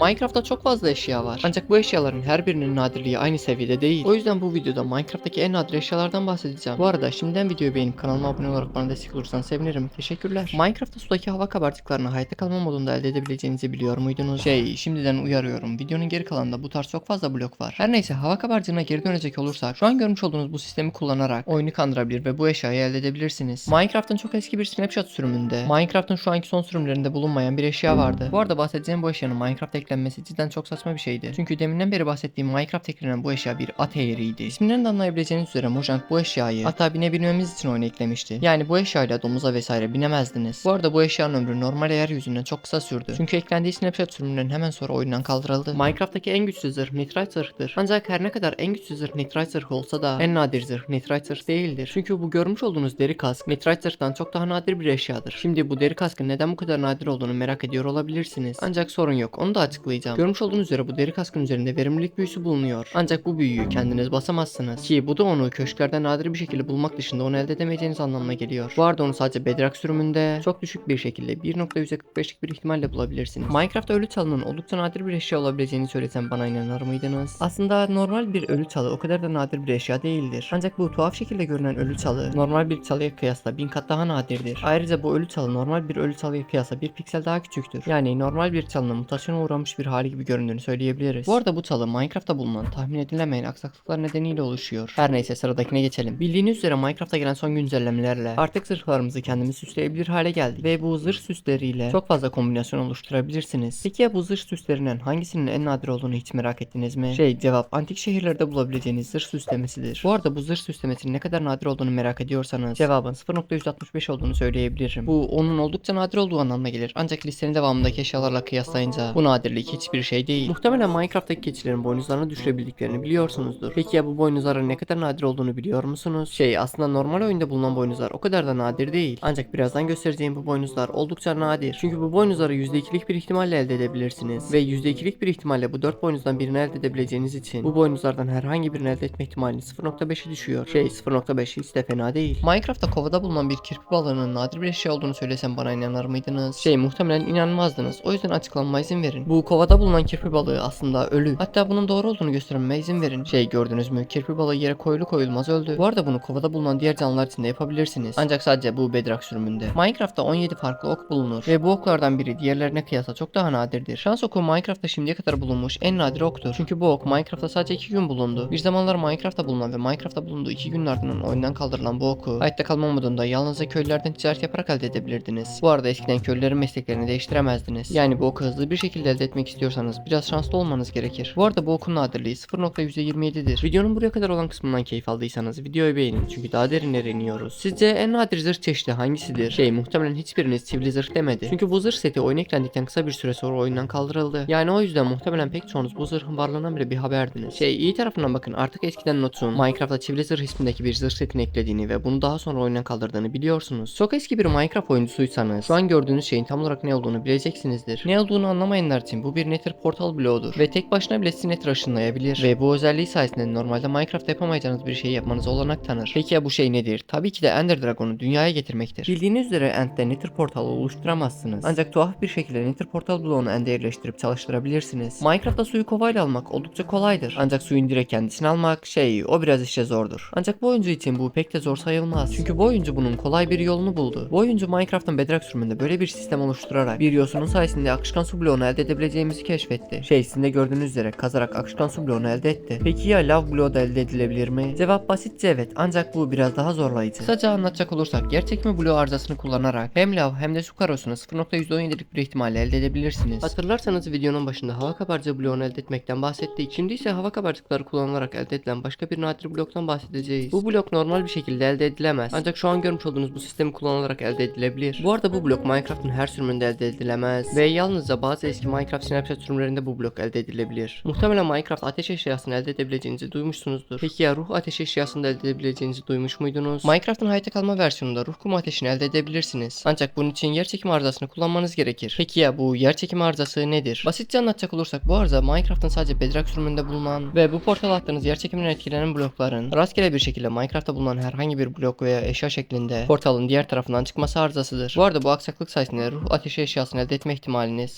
Minecraft'ta çok fazla eşya var. Ancak bu eşyaların her birinin nadirliği aynı seviyede değil. O yüzden bu videoda Minecraft'taki en nadir eşyalardan bahsedeceğim. Bu arada şimdiden videoyu beğenip kanalıma abone olarak bana destek olursan sevinirim. Teşekkürler. Minecraft'ta sudaki hava kabarcıklarını hayatta kalma modunda elde edebileceğinizi biliyor muydunuz? Şey şimdiden uyarıyorum. Videonun geri kalanında bu tarz çok fazla blok var. Her neyse hava kabarcığına geri dönecek olursak şu an görmüş olduğunuz bu sistemi kullanarak oyunu kandırabilir ve bu eşyayı elde edebilirsiniz. Minecraft'ın çok eski bir snapshot sürümünde Minecraft'ın şu anki son sürümlerinde bulunmayan bir eşya vardı. Bu arada bahsedeceğim bu eşyanın Minecraft eklenmesi cidden çok saçma bir şeydi. Çünkü deminden beri bahsettiğim Minecraft eklenen bu eşya bir at eğriydi. İsminden de anlayabileceğiniz üzere Mojang bu eşyayı hatta binebilmemiz için oyuna eklemişti. Yani bu eşyayla domuza vesaire binemezdiniz. Bu arada bu eşyanın ömrü normal yeryüzünden çok kısa sürdü. Çünkü eklendiği snapshot sürümlerinin hemen sonra oyundan kaldırıldı. Minecraft'taki en güçlü zırh Nitrite zırhdır. Ancak her ne kadar en güçlü zırh Nitrite zırh olsa da en nadir zırh Nitrite zırh değildir. Çünkü bu görmüş olduğunuz deri kask Nitrite zırhtan çok daha nadir bir eşyadır. Şimdi bu deri kaskın neden bu kadar nadir olduğunu merak ediyor olabilirsiniz. Ancak sorun yok. Onu da açıklayacağım. Görmüş olduğunuz üzere bu deri kaskın üzerinde verimlilik büyüsü bulunuyor. Ancak bu büyüyü kendiniz basamazsınız. Ki bu da onu köşklerde nadir bir şekilde bulmak dışında onu elde edemeyeceğiniz anlamına geliyor. Bu arada onu sadece Bedrock sürümünde çok düşük bir şekilde 1.145'lik bir ihtimalle bulabilirsiniz. Minecraft'ta ölü çalının oldukça nadir bir eşya olabileceğini söylesem bana inanır mıydınız? Aslında normal bir ölü çalı o kadar da nadir bir eşya değildir. Ancak bu tuhaf şekilde görünen ölü çalı normal bir çalıya kıyasla bin kat daha nadirdir. Ayrıca bu ölü çalı normal bir ölü çalıya kıyasla bir piksel daha küçüktür. Yani normal bir çalının mutasyona uğramış bir hali gibi göründüğünü söyleyebiliriz. Bu arada bu çalı Minecraft'ta bulunan tahmin edilemeyen aksaklıklar nedeniyle oluşuyor. Her neyse sıradakine geçelim. Bildiğiniz üzere Minecraft'a gelen son güncellemelerle artık zırhlarımızı kendimiz süsleyebilir hale geldik ve bu zırh süsleriyle çok fazla kombinasyon oluşturabilirsiniz. Peki ya bu zırh süslerinden hangisinin en nadir olduğunu hiç merak ettiniz mi? Şey cevap antik şehirlerde bulabileceğiniz zırh süslemesidir. Bu arada bu zırh süslemesinin ne kadar nadir olduğunu merak ediyorsanız cevabın 0.165 olduğunu söyleyebilirim. Bu onun oldukça nadir olduğu anlamına gelir. Ancak listenin devamındaki eşyalarla kıyaslayınca bu nadirlik hiçbir şey değil. Muhtemelen Minecraft'taki keçilerin boynuzlarını düşürebildiklerini biliyorsunuzdur. Peki ya bu boynuzların ne kadar nadir olduğunu biliyor musunuz? Şey aslında normal oyunda bulunan boynuzlar o kadar da nadir değil. Ancak birazdan göstereceğim bu boynuzlar oldukça nadir. Çünkü bu boynuzları %2'lik bir ihtimalle elde edebilirsiniz. Ve %2'lik bir ihtimalle bu 4 boynuzdan birini elde edebileceğiniz için bu boynuzlardan herhangi birini elde etme ihtimaliniz 0.5'e düşüyor. Şey 0.5 hiç de fena değil. Minecraft'ta kovada bulunan bir kirpi balığının nadir bir eşya olduğunu söylesem bana inanır mıydınız? Şey muhtemelen inanmazdınız. O yüzden açıklamama izin verin. Bu kovada bulunan kirpi balığı aslında ölü. Hatta bunun doğru olduğunu göstermeme izin verin. Şey gördünüz mü? Kirpi balığı yere koyulu koyulmaz öldü. Bu arada bunu kovada bulunan diğer canlılar için de yapabilirsiniz. Ancak sadece bu Bedrock sürümünde. Minecraft'ta 17 farklı ok bulunur ve bu oklardan biri diğerlerine kıyasla çok daha nadirdir. Şans oku Minecraft'ta şimdiye kadar bulunmuş en nadir oktur. Çünkü bu ok Minecraft'ta sadece 2 gün bulundu. Bir zamanlar Minecraft'ta bulunan ve Minecraft'ta bulunduğu 2 günün ardından oyundan kaldırılan bu oku hayatta kalma modunda yalnızca köylülerden ticaret yaparak elde edebilirdiniz. Bu arada eskiden köylülerin mesleklerini değiştiremezdiniz. Yani bu oku hızlı bir şekilde elde etmek istiyorsanız biraz şanslı olmanız gerekir. Bu arada bu okun nadirliği 0.127'dir. Videonun buraya kadar olan kısmından keyif aldıysanız videoyu beğenin çünkü daha derinlere iniyoruz. Sizce en nadir zırh çeşidi hangisidir? Şey muhtemelen hiçbiriniz çivili zırh demedi. Çünkü bu zırh seti oyun eklendikten kısa bir süre sonra oyundan kaldırıldı. Yani o yüzden muhtemelen pek çoğunuz bu zırhın varlığından bile bir haberdiniz. Şey iyi tarafından bakın artık eskiden Notun Minecraft'ta çivili zırh ismindeki bir zırh setini eklediğini ve bunu daha sonra oyundan kaldırdığını biliyorsunuz. Çok eski bir Minecraft oyuncusuysanız şu an gördüğünüz şeyin tam olarak ne olduğunu bileceksinizdir. Ne olduğunu anlamayanlar için bu bir Nether portal bloğudur ve tek başına bile sizi Nether ışınlayabilir ve bu özelliği sayesinde normalde Minecraft'ta yapamayacağınız bir şey yapmanıza olanak tanır. Peki ya bu şey nedir? Tabii ki de Ender Dragon'u dünyaya getirmektir. Bildiğiniz üzere End'de Nether portalı oluşturamazsınız. Ancak tuhaf bir şekilde Nether portal bloğunu End'e yerleştirip çalıştırabilirsiniz. Minecraft'ta suyu kovayla almak oldukça kolaydır. Ancak suyun direkt kendisini almak şey o biraz işte zordur. Ancak bu oyuncu için bu pek de zor sayılmaz. Çünkü bu oyuncu bunun kolay bir yolunu buldu. Bu oyuncu Minecraft'ın Bedrock sürümünde böyle bir sistem oluşturarak bir yosunun sayesinde akışkan su bloğunu elde edebileceğimizi keşfetti. Şey sizin de gördüğünüz üzere kazarak akışkan su bloğunu elde etti. Peki ya lav bloğu da elde edilebilir mi? Cevap basitçe evet ancak bu biraz daha zorlayıcı. Kısaca anlatacak olursak yer çekimi bloğu arızasını kullanarak hem lav hem de su karosunu 0.117'lik bir ihtimalle elde edebilirsiniz. Hatırlarsanız videonun başında hava kabarcığı bloğunu elde etmekten bahsettik. Şimdi ise hava kabarcıkları kullanılarak elde edilen başka bir nadir bloktan bahsedeceğiz. Bu blok normal bir şekilde elde edilemez. Ancak şu an görmüş olduğunuz bu sistemi kullanılarak elde edilebilir. Bu arada bu blok Minecraft'ın her sürümünde elde edilemez ve yalnızca bazı eski Minecraft Snapchat sürümlerinde bu blok elde edilebilir. Muhtemelen Minecraft ateş eşyasını elde edebileceğinizi duymuşsunuzdur. Peki ya ruh ateş eşyasını da elde edebileceğinizi duymuş muydunuz? Minecraft'ın hayatta kalma versiyonunda ruh kumu ateşini elde edebilirsiniz. Ancak bunun için yer çekimi arızasını kullanmanız gerekir. Peki ya bu yer çekimi arızası nedir? Basitçe anlatacak olursak bu arıza Minecraft'ın sadece Bedrock sürümünde bulunan ve bu portal attığınız yer çekiminden etkilenen blokların rastgele bir şekilde Minecraft'ta bulunan herhangi bir blok veya eşya şeklinde portalın diğer tarafından çıkması arızasıdır. Bu arada bu aksaklık sayesinde ruh ateşi eşyasını elde etme ihtimaliniz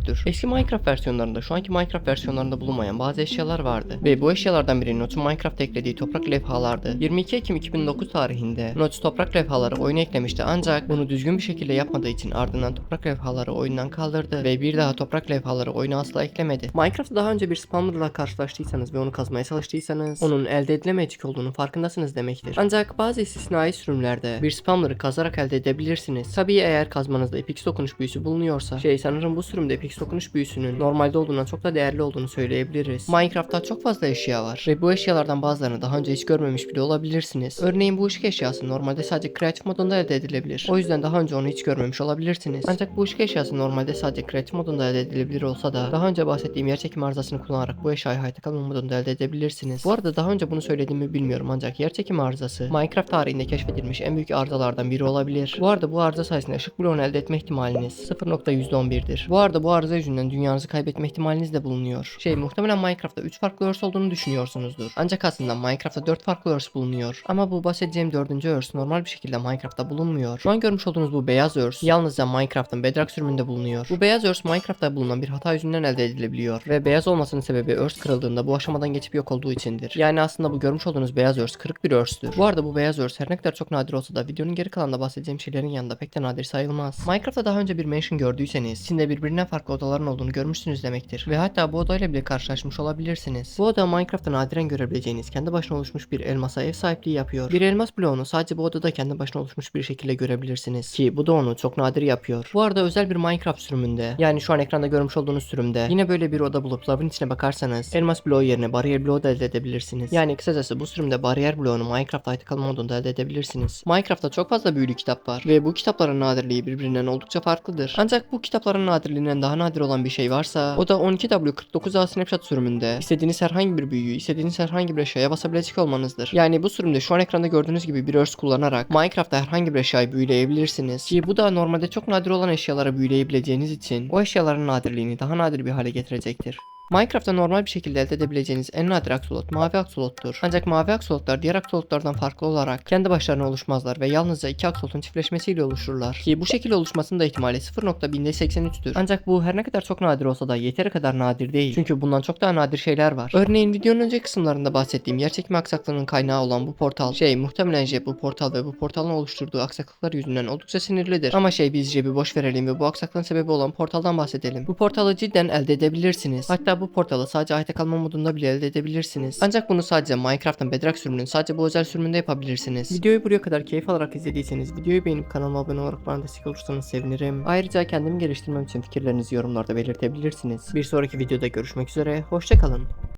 4'tür. Eski Minecraft versiyonlarında şu anki Minecraft versiyonlarında bulunmayan bazı eşyalar vardı. Ve bu eşyalardan biri Notch'un Minecraft'a eklediği toprak levhalardı. 22 Ekim 2009 tarihinde Notch toprak levhaları oyuna eklemişti ancak bunu düzgün bir şekilde yapmadığı için ardından toprak levhaları oyundan kaldırdı ve bir daha toprak levhaları oyuna asla eklemedi. Minecraft'ta daha önce bir spawnerla karşılaştıysanız ve onu kazmaya çalıştıysanız onun elde edilemeyecek olduğunu farkındasınız demektir. Ancak bazı istisnai sürümlerde bir spawner'ı kazarak elde edebilirsiniz. Tabii eğer kazmanızda epik dokunuş büyüsü bulunuyorsa şey sanırım bu sürümde epik dokunuş büyüsünün normalde olduğundan çok da değerli olduğunu söyleyebiliriz. Minecraft'ta çok fazla eşya var ve bu eşyalardan bazılarını daha önce hiç görmemiş bile olabilirsiniz. Örneğin bu ışık eşyası normalde sadece kreatif modunda elde edilebilir. O yüzden daha önce onu hiç görmemiş olabilirsiniz. Ancak bu ışık eşyası normalde sadece kreatif modunda elde edilebilir olsa da daha önce bahsettiğim yer çekim arızasını kullanarak bu eşyayı hayatta kalma modunda elde edebilirsiniz. Bu arada daha önce bunu söylediğimi bilmiyorum ancak yer çekim arızası Minecraft tarihinde keşfedilmiş en büyük arızalardan biri olabilir. Bu arada bu arıza sayesinde ışık bloğunu elde etme ihtimaliniz 0.111'dir. Bu arada bu arıza yüzünden dünyanızı kaybetme ihtimaliniz de bulunuyor. Şey muhtemelen Minecraft'ta 3 farklı örs olduğunu düşünüyorsunuzdur. Ancak aslında Minecraft'ta 4 farklı örs bulunuyor. Ama bu bahsedeceğim 4. örs normal bir şekilde Minecraft'ta bulunmuyor. Şu an görmüş olduğunuz bu beyaz örs yalnızca Minecraft'ın Bedrock sürümünde bulunuyor. Bu beyaz örs Minecraft'ta bulunan bir hata yüzünden elde edilebiliyor. Ve beyaz olmasının sebebi örs kırıldığında bu aşamadan geçip yok olduğu içindir. Yani aslında bu görmüş olduğunuz beyaz örs kırık bir örstür. Bu arada bu beyaz örs her ne kadar çok nadir olsa da videonun geri kalanında bahsedeceğim şeylerin yanında pek de nadir sayılmaz. Minecraft'ta daha önce bir mansion gördüyseniz içinde birbirinden farklı odaların olduğunu görmüşsünüz demektir. Ve hatta bu odayla bile karşılaşmış olabilirsiniz. Bu oda Minecraft'ta nadiren görebileceğiniz kendi başına oluşmuş bir elmasa ev sahipliği yapıyor. Bir elmas bloğunu sadece bu odada kendi başına oluşmuş bir şekilde görebilirsiniz. Ki bu da onu çok nadir yapıyor. Bu arada özel bir Minecraft sürümünde yani şu an ekranda görmüş olduğunuz sürümde yine böyle bir oda bulup lavın içine bakarsanız elmas bloğu yerine bariyer bloğu da elde edebilirsiniz. Yani kısacası bu sürümde bariyer bloğunu Minecraft kalma modunda elde edebilirsiniz. Minecraft'ta çok fazla büyülü kitap var ve bu kitapların nadirliği birbirinden oldukça farklıdır. Ancak bu kitapların nadirliğinden daha nadir olan bir şey varsa o da 12W49A Snapshot sürümünde istediğiniz herhangi bir büyüyü istediğiniz herhangi bir eşyaya basabilecek olmanızdır. Yani bu sürümde şu an ekranda gördüğünüz gibi bir örs kullanarak Minecraft'ta herhangi bir eşyayı büyüleyebilirsiniz. Ki bu da normalde çok nadir olan eşyalara büyüleyebileceğiniz için o eşyaların nadirliğini daha nadir bir hale getirecektir. Minecraft'ta normal bir şekilde elde edebileceğiniz en nadir aksolot mavi aksolottur. Ancak mavi aksolotlar diğer aksolotlardan farklı olarak kendi başlarına oluşmazlar ve yalnızca iki aksolotun çiftleşmesiyle oluşurlar. Ki bu şekilde oluşmasının da ihtimali 0.1083'tür. Ancak bu her ne kadar çok nadir olsa da yeteri kadar nadir değil. Çünkü bundan çok daha nadir şeyler var. Örneğin videonun önceki kısımlarında bahsettiğim yer çekimi aksaklığının kaynağı olan bu portal şey muhtemelen Jeb bu portal ve bu portalın oluşturduğu aksaklıklar yüzünden oldukça sinirlidir. Ama şey biz Jeb'i boş verelim ve bu aksaklığın sebebi olan portaldan bahsedelim. Bu portalı cidden elde edebilirsiniz. Hatta bu portalı sadece hayatta kalma modunda bile elde edebilirsiniz. Ancak bunu sadece Minecraft'ın Bedrock sürümünün sadece bu özel sürümünde yapabilirsiniz. Videoyu buraya kadar keyif alarak izlediyseniz videoyu beğenip kanalıma abone olarak bana destek olursanız sevinirim. Ayrıca kendimi geliştirmem için fikirlerinizi yorumlarda belirtebilirsiniz. Bir sonraki videoda görüşmek üzere. Hoşçakalın.